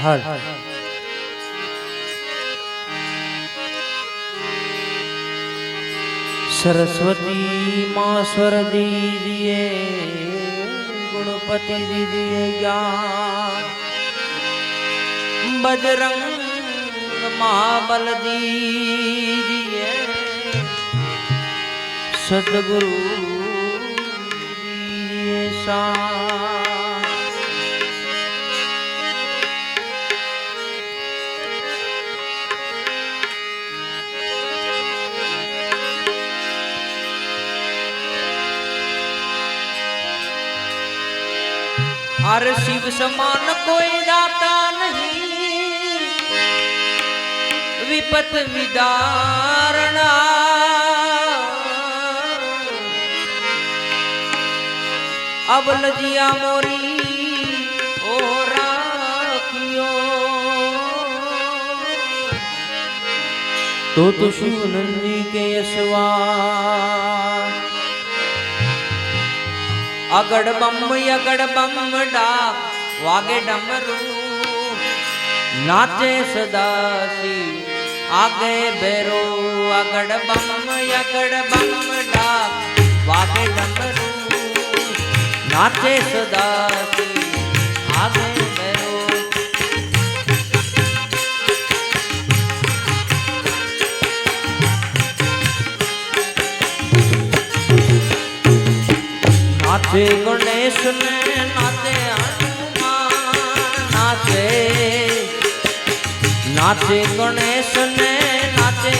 હર. સરસ્વતી માસ્વર દીદીએ ગુણપતિ દીદીએ જ્ઞાન બજરંગ મહાબલ દીદીએ સદગુરુ દીદીએ સા हर शिव समान कोई दाता नहीं। विपत विदारणा। अब जिया मोरी तो, तो तू शिव नंदी के यशवा। આગળ બમ આગળ બમ ડા, વાગે ડમરું. નાચે સદાશી આગે ભેરો, આગળ બમ આગળ બમ ડા, વાગે ડમરું. નાચે સદાશી આગે શ્રી ગણેશને નાચે નાચે. નાચે ગણેશને નાચે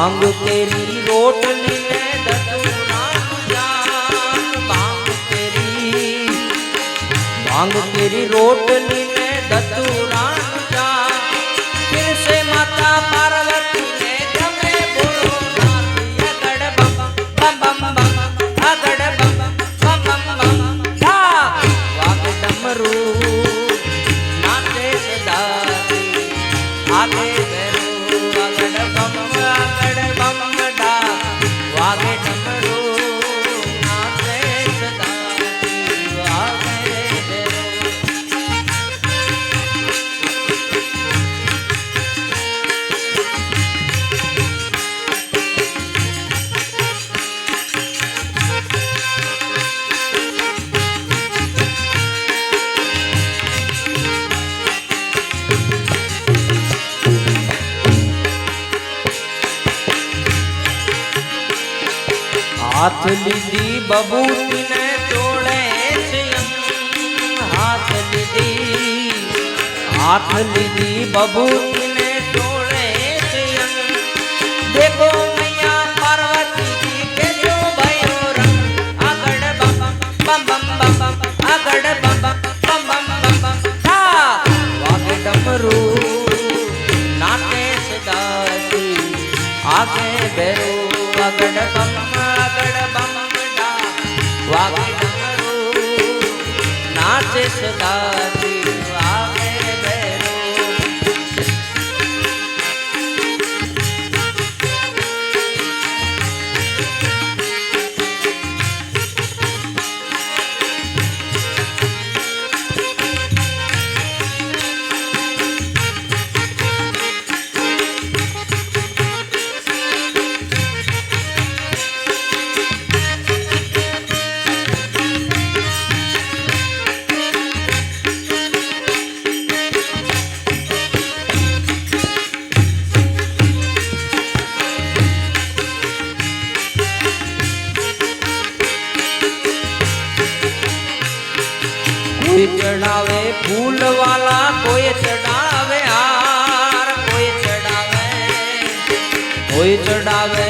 भांग तेरी रोटली भांग तेरी रोटली ने दत्तू હાથ લીધી બબૂત ને તોડે છે હાથ લીધી હાથ લીધી બબૂત કોઈ ચડાવે ફૂલ વાલા કોઈ ચડાવે હાર કોઈ ચડાવે કોઈ ચડાવે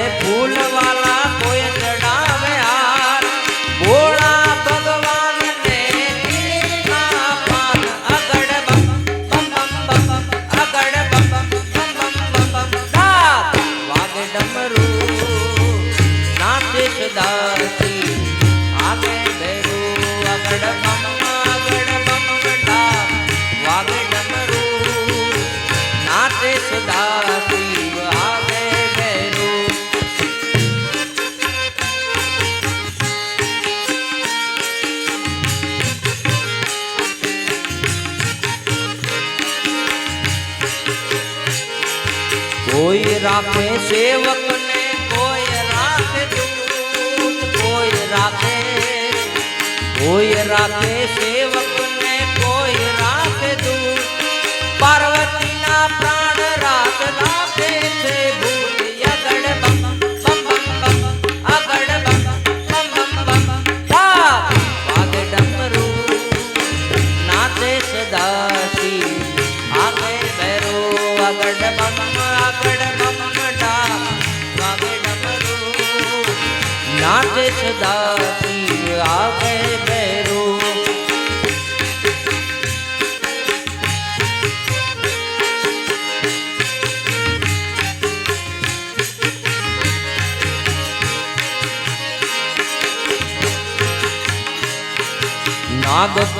કોઈ રાખે સેવક ને કોઈ રાખે દૂત કોઈ રાખે કોઈ રાખે સેવક.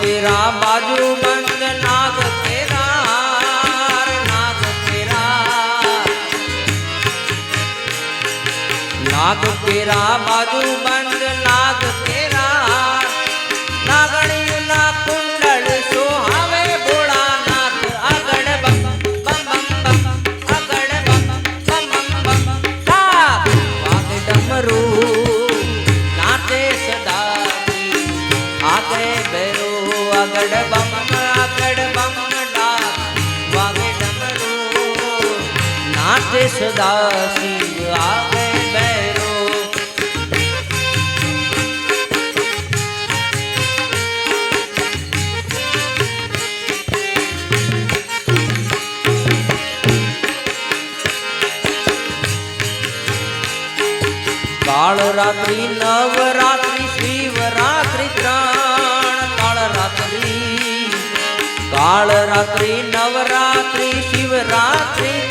તેરા બાજુ બંધ નાગ તેરા નાગ તેરા નાગ તેરા બાજુ બંધ નાચે સદાશિવ આગે બેરો. કાળ રાત્રિ નવરાત્રિ શિવરાત્રિ ત્રણ. કાળ રાત્રિ કાળ રાત્રિ નવરાત્રિ શિવરાત્રિ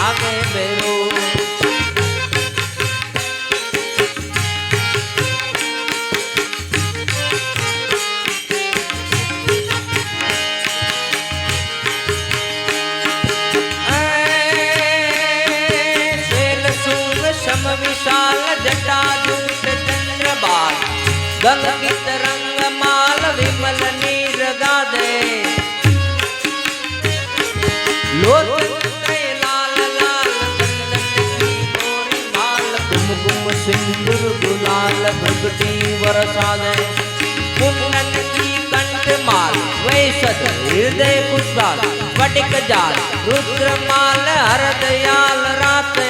आगे बेरो विशाल जटा दूत चंद्रबाल। गंगित रंग माल विमल नीर गादे। गुरु गुलाल भक्ति वरसावे कुंडल की कंठ माल वैसत हृदय पुष्पाल पटिक जाल, रुद्र माल हर दयाल राते।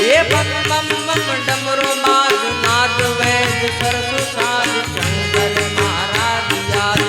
ये बम बम बम डमरो माज नाद वैद सरसु साज शंकर महाराज याद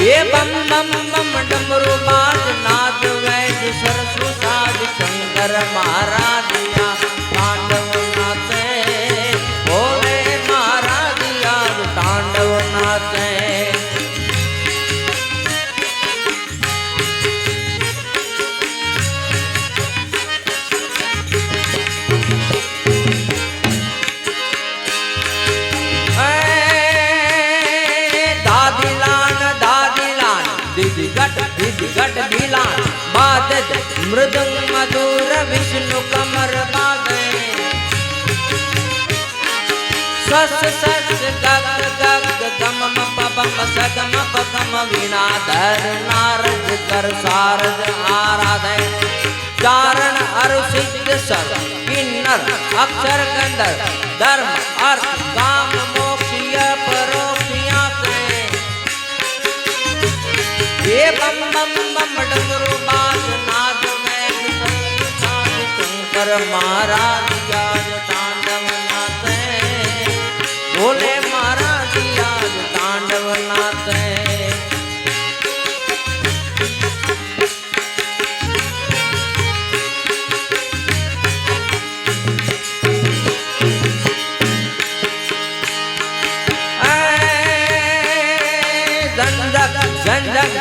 એ બમ નમ નમ ડમરુ બાજ નાદ વૈદ સરસુ સાજ શંકર મહારાજ रस सस गग गग गम पम सगम पगम विनाधर नारद कर सारद आराधय। चारण हर सिद्ध सर किन्नर अक्षर कंदर धर्म अर्थ काम मोक्ष परोक्षिया ये बम बम बम डमरू बाज नाद में कर मारा दिया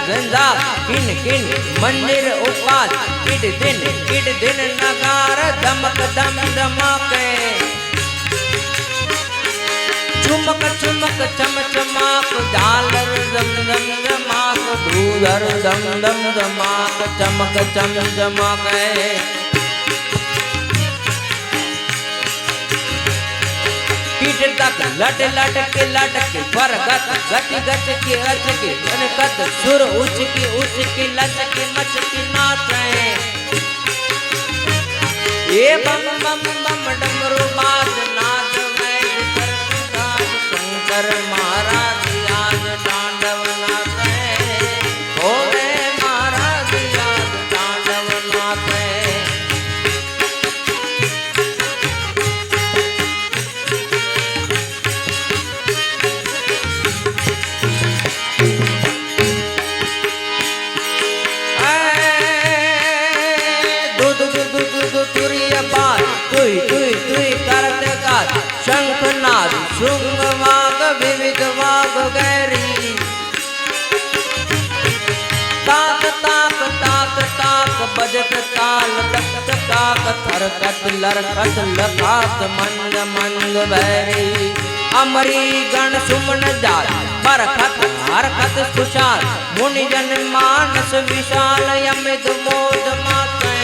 ઝંઝા કિન કિન મંદિર ઉપાસ કિડ દિન કિડ દિન નગાર ધમક ધમ ધમકે. ચુમક ચુમક ચમ ચમાક, ઝાલર ધમ ધમ ધમાક, ધૂધર ધમ ધમ ધમાક, ચમક ચમ ચમકે पीठ तक लट लट के लट के पर गत गति गत के अच के अन कत सुर उच के उच के लच के मच के લટકા લટકા કથરકત લરકત લકાત મંદ મંદ વૈરી અમરી ગણ સુમન જાત બરખત હરકત ખુશાલ મુનિજન માનસ વિશાલ અમિત મોદ માતે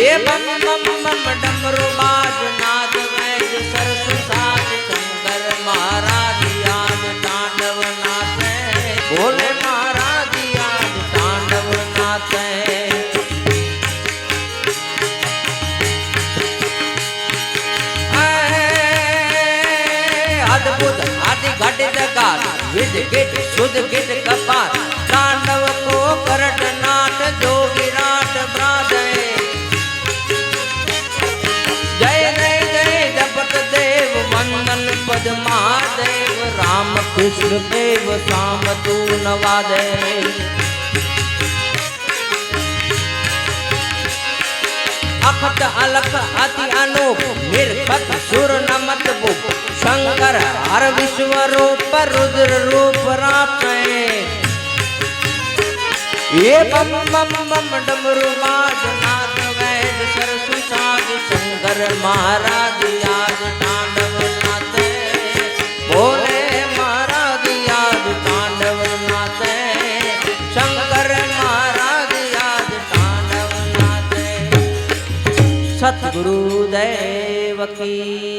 એ બમ બમ બમ ડમરુ બાજન गात विद गिट सुध गिट कपात तांडव को करट नाट जो विराट ब्रादे जय जय जय जपत देव, वंदन पद महादेव, राम कृष्ण देव शाम तू नवादे। अखत अलख अति नमत बुक। शंकर, हर विश्व रूप, रुद्र रूप रापे ये बम बम बम, डमरू बाज नाथ वैद सरसु साज शंकर महाराज याद સતગુરુ દૈવકી